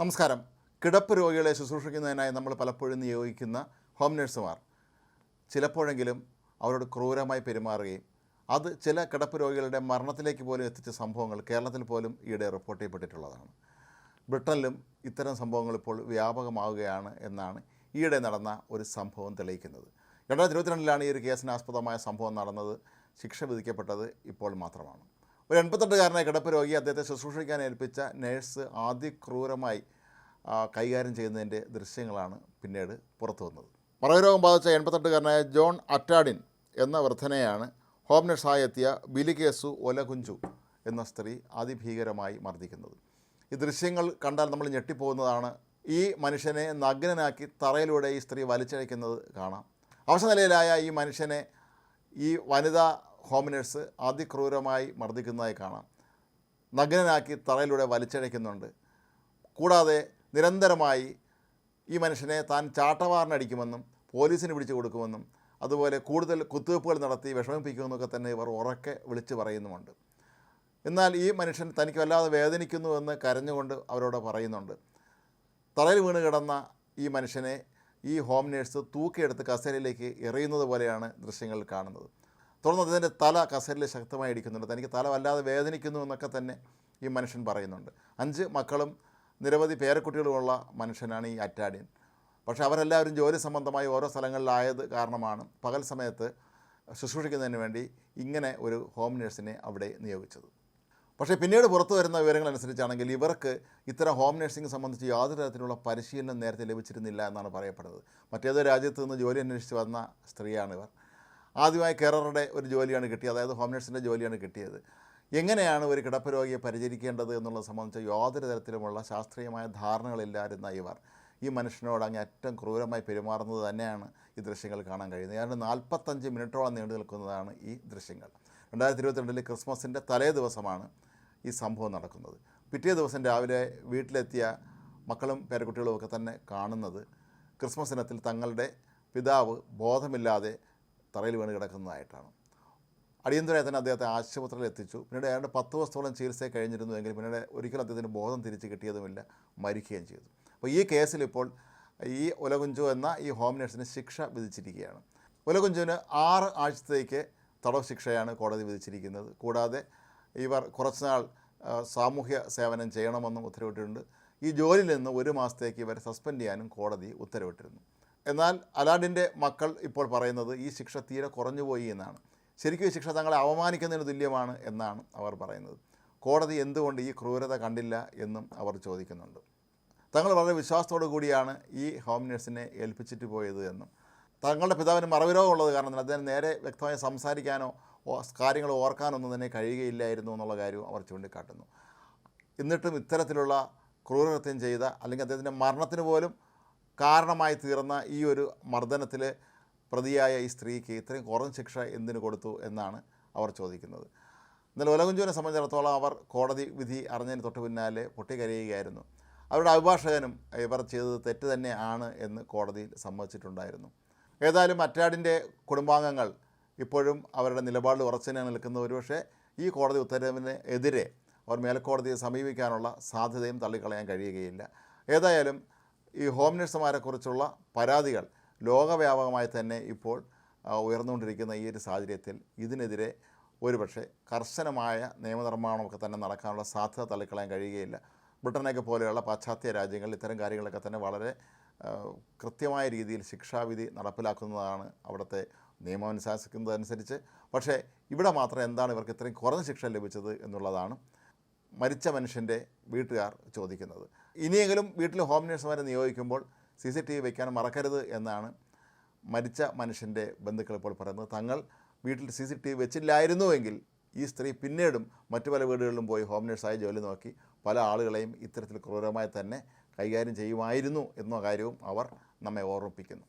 നമസ്കാരം. കിടപ്പ് രോഗികളെ ശുശ്രൂഷിക്കുന്നതിനായി നമ്മൾ പലപ്പോഴും നിയോഗിക്കുന്ന ഹോം നഴ്സുമാർ. ചിലപ്പോഴെങ്കിലും അവരോട് ക്രൂരമായി പെരുമാറുകയും അത് ചില കിടപ്പ് രോഗികളുടെ മരണത്തിലേക്ക് പോലും എത്തിച്ച സംഭവങ്ങൾ കേരളത്തിൽ പോലും ഈയിടെ റിപ്പോർട്ട് ചെയ്യപ്പെട്ടിട്ടുള്ളതാണ്. ബ്രിട്ടനിലും ഇത്തരം സംഭവങ്ങൾ ഇപ്പോൾ വ്യാപകമാവുകയാണ് എന്നാണ് ഈയിടെ നടന്ന ഒരു സംഭവം തെളിയിക്കുന്നത്. രണ്ടായിരത്തി ഇരുപത്തിരണ്ടിലാണ് ഈ ഒരു കേസിന് ആസ്പദമായ സംഭവം നടന്നത്. ശിക്ഷ വിധിക്കപ്പെട്ടത് ഇപ്പോൾ മാത്രമാണ്. ഒരു എൺപത്തെട്ടുകാരനായ കിടപ്പ് രോഗി അദ്ദേഹത്തെ ശുശ്രൂഷിക്കാൻ ഏൽപ്പിച്ച നേഴ്സ് ആദ്യക്രൂരമായി കൈകാര്യം ചെയ്യുന്നതിന്റെ ദൃശ്യങ്ങളാണ് പിന്നീട് പുറത്തു വന്നത്. മറവരോഗം ബാധിച്ച എൺപത്തെട്ടുകാരനായ ജോൺ അറ്റാഡിൻ എന്ന വൃദ്ധനെയാണ് ഹോം നഴ്സായി എത്തിയ ബിലികേസു ഒലകുഞ്ചു എന്ന സ്ത്രീ അതിഭീകരമായി മർദ്ദിക്കുന്നത്. ഈ ദൃശ്യങ്ങൾ കണ്ടാൽ നമ്മൾ ഞെട്ടിപ്പോകുന്നതാണ്. ഈ മനുഷ്യനെ നഗ്നനാക്കി തറയിലൂടെ ഈ സ്ത്രീ വലിച്ചഴയ്ക്കുന്നത് കാണാം. അവശനിലയിലായ ഈ മനുഷ്യനെ ഈ വനിതാ ഹോം നഴ്സ് അതിക്രൂരമായി മർദ്ദിക്കുന്നതായി കാണാം. നഗ്നനാക്കി തറയിലൂടെ വലിച്ചഴയ്ക്കുന്നുണ്ട്. കൂടാതെ നിരന്തരമായി ഈ മനുഷ്യനെ താൻ ചാട്ടവാറിനടിക്കുമെന്നും പോലീസിന് പിടിച്ചു കൊടുക്കുമെന്നും അതുപോലെ കൂടുതൽ കുത്തിവയ്പ്പുകൾ നടത്തി വിഷമിപ്പിക്കുമെന്നൊക്കെ തന്നെ ഇവർ ഉറക്കെ വിളിച്ചു പറയുന്നുമുണ്ട്. എന്നാൽ ഈ മനുഷ്യൻ തനിക്ക് വല്ലാതെ വേദനിക്കുന്നുവെന്ന് കരഞ്ഞുകൊണ്ട് അവരോട് പറയുന്നുണ്ട്. തറയിൽ വീണ് കിടന്ന ഈ മനുഷ്യനെ ഈ ഹോം നേഴ്സ് തൂക്കിയെടുത്ത് കസേരയിലേക്ക് എറിയുന്നത് പോലെയാണ് ദൃശ്യങ്ങൾ കാണുന്നത്. തുടർന്ന് അതിന്റെ തല കസേരയിൽ ശക്തമായി ഇടിക്കുന്നുണ്ട്. തനിക്ക് തല വല്ലാതെ വേദനിക്കുന്നു എന്നൊക്കെ തന്നെ ഈ മനുഷ്യൻ പറയുന്നുണ്ട്. അഞ്ച് മക്കളും നിരവധി പേരക്കുട്ടികളുമുള്ള മനുഷ്യനാണ് ഈ അറ്റാഡിയൻ പക്ഷേ അവരെല്ലാവരും ജോലി സംബന്ധമായി ഓരോ സ്ഥലങ്ങളിലായത് കാരണമാണ് പകൽ സമയത്ത് ശുശ്രൂഷിക്കുന്നതിന് വേണ്ടി ഇങ്ങനെ ഒരു ഹോം നേഴ്സിനെ അവിടെ നിയോഗിച്ചത്. പക്ഷേ പിന്നീട് പുറത്തു വരുന്ന വിവരങ്ങൾ അനുസരിച്ചാണെങ്കിൽ ഇവർക്ക് ഇത്തരം ഹോം നഴ്സിംഗ് സംബന്ധിച്ച് യാതൊരു തരത്തിലുള്ള പരിശീലനം നേരത്തെ ലഭിച്ചിരുന്നില്ല എന്നാണ് പറയപ്പെടുന്നത്. മറ്റേതോ രാജ്യത്ത് നിന്ന് ജോലി അന്വേഷിച്ച് വന്ന സ്ത്രീയാണ് ഇവർ. ആദ്യമായി കെയററുടെ ഒരു ജോലിയാണ് കിട്ടിയത്. അതായത് ഹോം നഴ്സിന്റെ ജോലിയാണ് കിട്ടിയത്. എങ്ങനെയാണ് ഒരു കിടപ്പരോഗിയെ പരിചരിക്കേണ്ടത് എന്നുള്ളത് സംബന്ധിച്ച് യാതൊരു തരത്തിലുമുള്ള ശാസ്ത്രീയമായ ധാരണകളില്ലായിരുന്ന ഇവർ ഈ മനുഷ്യനോട് അങ്ങ് ഏറ്റവും ക്രൂരമായി പെരുമാറുന്നത് തന്നെയാണ് ഈ ദൃശ്യങ്ങൾ കാണാൻ കഴിയുന്നത്. ഏതാണ്ട് നാൽപ്പത്തഞ്ച് മിനിറ്റോളം നീണ്ടു നിൽക്കുന്നതാണ് ഈ ദൃശ്യങ്ങൾ. രണ്ടായിരത്തി ഇരുപത്തിരണ്ടിൽ ക്രിസ്മസിന്റെ തലേ ദിവസമാണ് ഈ സംഭവം നടക്കുന്നത്. പിറ്റേ ദിവസം രാവിലെ വീട്ടിലെത്തിയ മക്കളും പേരക്കുട്ടികളും ഒക്കെ തന്നെ കാണുന്നത് ക്രിസ്മസ് ദിനത്തിൽ തങ്ങളുടെ പിതാവ് ബോധമില്ലാതെ തറയിൽ വീണ് കിടക്കുന്നതായിട്ടാണ്. അടിയന്തരമായി തന്നെ അദ്ദേഹത്തെ ആശുപത്രിയിൽ എത്തിച്ചു. പിന്നീട് ഏതാണ്ട് പത്ത് ദിവസത്തോളം ചികിത്സ കഴിഞ്ഞിരുന്നുവെങ്കിൽ പിന്നീട് ഒരിക്കലും അദ്ദേഹത്തിന് ബോധം തിരിച്ച് കിട്ടിയതുമില്ല മരിക്കുകയും ചെയ്തു. അപ്പോൾ ഈ കേസിൽ ഇപ്പോൾ ഈ ഒലകുഞ്ചു എന്ന ഈ ഹോം നഴ്സിന് ശിക്ഷ വിധിച്ചിരിക്കുകയാണ്. ഒലകുഞ്ചുവിന് ആറ് ആഴ്ചത്തേക്ക് തടവ് ശിക്ഷയാണ് കോടതി വിധിച്ചിരിക്കുന്നത്. കൂടാതെ ഇവർ കുറച്ചുനാൾ നാൾ സാമൂഹ്യ സേവനം ചെയ്യണമെന്നും ഉത്തരവിട്ടിട്ടുണ്ട്. ഈ ജോലിയിൽ നിന്ന് ഒരു മാസത്തേക്ക് ഇവരെ സസ്പെൻഡ് ചെയ്യാനും കോടതി ഉത്തരവിട്ടിരുന്നു. എന്നാൽ അലാഡിന്റെ മക്കൾ ഇപ്പോൾ പറയുന്നത് ഈ ശിക്ഷ തീരെ കുറഞ്ഞുപോയി എന്നാണ്. ശരിക്കും ഈ ശിക്ഷ തങ്ങളെ അവമാനിക്കുന്നതിന് തുല്യമാണ് എന്നാണ് അവർ പറയുന്നത്. കോടതി എന്തുകൊണ്ട് ഈ ക്രൂരത കണ്ടില്ല എന്നും അവർ ചോദിക്കുന്നുണ്ട്. തങ്ങൾ വളരെ വിശ്വാസത്തോടു കൂടിയാണ് ഈ ഹോം നേഴ്സിനെ ഏൽപ്പിച്ചിട്ട് പോയത് എന്നും. തങ്ങളുടെ പിതാവിന് മറവിരോഗമുള്ളത് കാരണം അദ്ദേഹം നേരെ വ്യക്തമായി സംസാരിക്കാനോ കാര്യങ്ങൾ ഓർക്കാനൊന്നും തന്നെ കഴിയുകയില്ലായിരുന്നു എന്നുള്ള കാര്യവും അവർ ചൂണ്ടിക്കാട്ടുന്നു. എന്നിട്ടും ഇത്തരത്തിലുള്ള ക്രൂരകൃത്യം ചെയ്ത അല്ലെങ്കിൽ അദ്ദേഹത്തിന്റെ മരണത്തിന് പോലും കാരണമായി തീർന്ന ഈ ഒരു മർദ്ദനത്തിൽ പ്രതിയായ ഈ സ്ത്രീക്ക് ഇത്രയും കുറഞ്ഞ ശിക്ഷ എന്തിനു കൊടുത്തു എന്നാണ് അവർ ചോദിക്കുന്നത്. എന്നാൽ ഒലകുഞ്ചുവിനെ സംബന്ധിച്ചിടത്തോളം അവർ കോടതി വിധി അറിഞ്ഞതിന് തൊട്ട് പിന്നാലെ പൊട്ടിക്കരയുകയായിരുന്നു. അവരുടെ അഭിഭാഷകനും ഇവർ ചെയ്തത് തെറ്റ് തന്നെ ആണ് എന്ന് കോടതിയിൽ സമ്മതിച്ചിട്ടുണ്ടായിരുന്നു. ഏതായാലും അറ്റാടിന്റെ കുടുംബാംഗങ്ങൾ ഇപ്പോഴും അവരുടെ നിലപാടിൽ ഉറച്ചുതന്നെയാണ് നിൽക്കുന്നത് നിൽക്കുന്ന ഒരുപക്ഷെ ഈ കോടതി ഉത്തരവിന് എതിരെ അവർ മേൽക്കോടതിയെ സമീപിക്കാനുള്ള സാധ്യതയും തള്ളിക്കളയാൻ കഴിയുകയില്ല. ഏതായാലും ഈ ഹോം നഴ്സുമാരെക്കുറിച്ചുള്ള പരാതികൾ ലോകവ്യാപകമായി തന്നെ ഇപ്പോൾ ഉയർന്നുകൊണ്ടിരിക്കുന്ന ഈ ഒരു സാഹചര്യത്തിൽ ഇതിനെതിരെ ഒരുപക്ഷെ കർശനമായ നിയമനിർമ്മാണമൊക്കെ തന്നെ നടക്കാനുള്ള സാധ്യത തള്ളിക്കളയാൻ കഴിയുകയില്ല. ബ്രിട്ടനൊക്കെ പോലെയുള്ള പാശ്ചാത്യ രാജ്യങ്ങളിൽ ഇത്തരം കാര്യങ്ങളൊക്കെ തന്നെ വളരെ കൃത്യമായ രീതിയിൽ ശിക്ഷാവിധി നടപ്പിലാക്കുന്നതാണ് അവിടുത്തെ നിയമം അനുശാസിക്കുന്നതനുസരിച്ച്. പക്ഷേ ഇവിടെ മാത്രം എന്താണ് ഇവർക്ക് ഇത്രയും കുറഞ്ഞ ശിക്ഷ ലഭിച്ചത് എന്നുള്ളതാണ് മരിച്ച മനുഷ്യന്റെ വീട്ടുകാർ ചോദിക്കുന്നത്. ഇനിയെങ്കിലും വീട്ടിൽ ഹോം നേഴ്സുമാരെ നിയോഗിക്കുമ്പോൾ സി സി ടി വി വയ്ക്കാൻ മറക്കരുത് എന്നാണ് മരിച്ച മനുഷ്യന്റെ ബന്ധുക്കൾ ഇപ്പോൾ പറയുന്നത്. തങ്ങൾ വീട്ടിൽ സി സി ടി വി വെച്ചില്ലായിരുന്നുവെങ്കിൽ ഈ സ്ത്രീ പിന്നീടും മറ്റു പല വീടുകളിലും പോയി ഹോം നേഴ്സായി ജോലി നോക്കി പല ആളുകളെയും ഇത്തരത്തിൽ ക്രൂരമായി തന്നെ കൈകാര്യം ചെയ്യുമായിരുന്നു എന്ന കാര്യവും അവർ നമ്മെ ഓർമ്മിപ്പിക്കുന്നു.